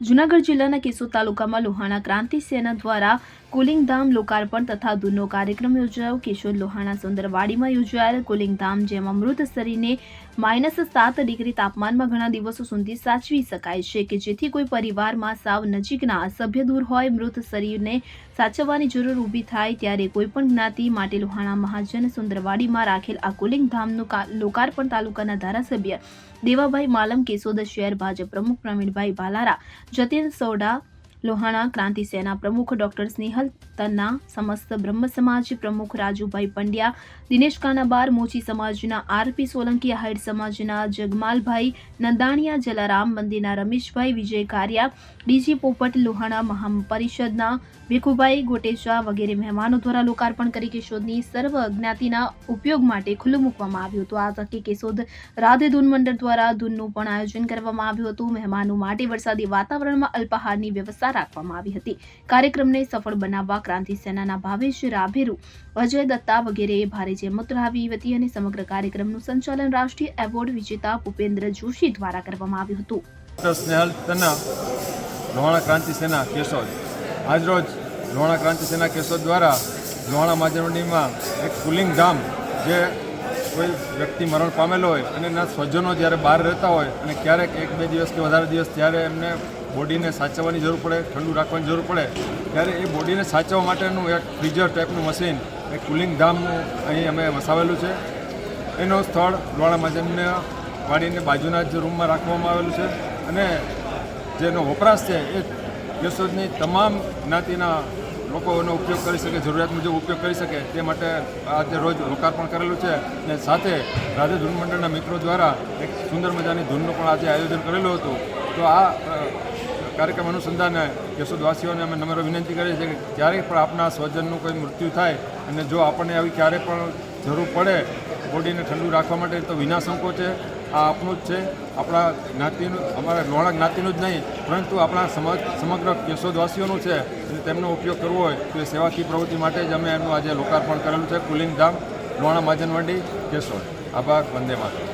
જૂનાગઢ જિલ્લાના કેશોદ તાલુકામાં લોહાણા ક્રાંતિ સેના દ્વારા કુલિંગ ધામ લોકાર્પણ તથા ધૂનનો કાર્યક્રમ યોજાયો. કેશોદ લોહાણા સુંદરવાડીમાં યોજાયેલ કુલિંગ ધામ જેમાં મૃત શરીરને માઇનસ સાત ડિગ્રી તાપમાનમાં ઘણા દિવસો સુધી સાચવી શકાય છે કે જેથી કોઈ પરિવારમાં સાવ નજીકના અસભ્ય દૂર હોય, મૃત શરીરને સાચવવાની જરૂર ઊભી થાય ત્યારે કોઈપણ જ્ઞાતિ માટે લોહાણા મહાજન સુંદરવાડીમાં રાખેલ આ કુલિંગ ધામનું કા- લોકાર્પણ તાલુકાના ધારાસભ્ય દેવાભાઈ માલમ કેશોદ, શહેર ભાજપ પ્રમુખ પ્રવીણભાઈ ભાલારા જતીન સોડા લોહાણા ક્રાંતિ સેના પ્રમુખ ડોક્ટર સ્નેહલ તન્ના, સમસ્ત બ્રહ્મ સમાજ પ્રમુખ રાજુભાઈ પંડ્યા, દિનેશ કાનાબાર, મોચી સમાજના આરપી સોલંકી હાઈડ સમાજના જગમાલભાઈ, નંદાણીયા, જલારામ મંદિરના રમેશભાઈ, વિજય કારિયા, ડીજી પોપટ, લોહાણા મહાપરિષદના ભીખુભાઈ ગોટેચા વગેરે મહેમાનો દ્વારા લોકાર્પણ કરી કેશોદની સર્વ અજ્ઞાતિના ઉપયોગ માટે ખુલ્લું મૂકવામાં આવ્યું હતું. આ તકે કેશોદ રાધે ધૂન મંડળ દ્વારા ધૂનનું પણ આયોજન કરવામાં આવ્યું હતું. મહેમાનો માટે વરસાદી વાતાવરણમાં અલ્પાહારની વ્યવસ્થા રાખવામાં આવી હતી. કાર્યક્રમને સફળ બનાવવા ક્રાંતિ સેનાના ભાવેશ રાભેરુ, અજય દત્તા વગેરેએ ભારે જહેમત ઉઠાવી હતી અને સમગ્ર કાર્યક્રમનું સંચાલન રાષ્ટ્રીય એવોર્ડ વિજેતા ભૂપેન્દ્ર જોશી દ્વારા કરવામાં આવ્યું હતું. સ્નેહલ તન્ના, લોહાણા ક્રાંતિ સેના કેશોદ. આજરોજ લોહાણા ક્રાંતિ સેના કેશોદ દ્વારા લોહાણા માજરવડીમાં એક કુલિંગ ધામ જે કોઈ વ્યક્તિ મરણ પામેલો હોય અને એના સ્વજનો જ્યારે બહાર રહેતા હોય અને ક્યારેક એક બે દિવસ કે વધારે દિવસ ત્યારે એમને બોડીને સાચવવાની જરૂર પડે, ઠંડુ રાખવાની જરૂર પડે, ત્યારે એ બોડીને સાચવવા માટેનું એક ફ્રીઝર ટાઈપનું મશીન એક કુલિંગ ધામનું અહીં અમે વસાવેલું છે. એનો સ્થળ લોહાણા માજનને વાડીને બાજુના જ રૂમમાં રાખવામાં આવેલું છે અને જેનો વપરાશ છે એ કેશોદની તમામ જ્ઞાતિના લોકો એનો ઉપયોગ કરી શકે, જરૂરિયાત મુજબ ઉપયોગ કરી શકે, તે માટે આજે રોજ લોકાર્પણ કરેલું છે અને સાથે રાધે ધૂન મંડળના મિત્રો દ્વારા એક સુંદર મજાની ધૂનનું પણ આજે આયોજન કરેલું હતું. તો આ કાર્યક્રમ અનુસંધાને યશોદવાસીઓને અમે નમ્ર વિનંતી કરીએ છીએ કે ક્યારેય પણ આપણા સ્વજનનું કોઈ મૃત્યુ થાય અને જો આપણને આવી ક્યારેય પણ જરૂર પડે બોડીને ઠંડુ રાખવા માટે, તો વિના સંકોચે આ આપણું જ છે. આપણા જ્ઞાતિનું, અમારા લોણા જ્ઞાતિનું જ નહીં, પરંતુ આપણા સમાજ સમગ્ર કેશોદવાસીઓનું છે. તેમનો ઉપયોગ કરવો હોય તો એ સેવાકી પ્રવૃત્તિ માટે જ અમે એમનું આજે લોકાર્પણ કરેલું છે. કુલિંગ ધામ લોણા માજનવંડી કેશોદ. આભાર. વંદે માતરમ.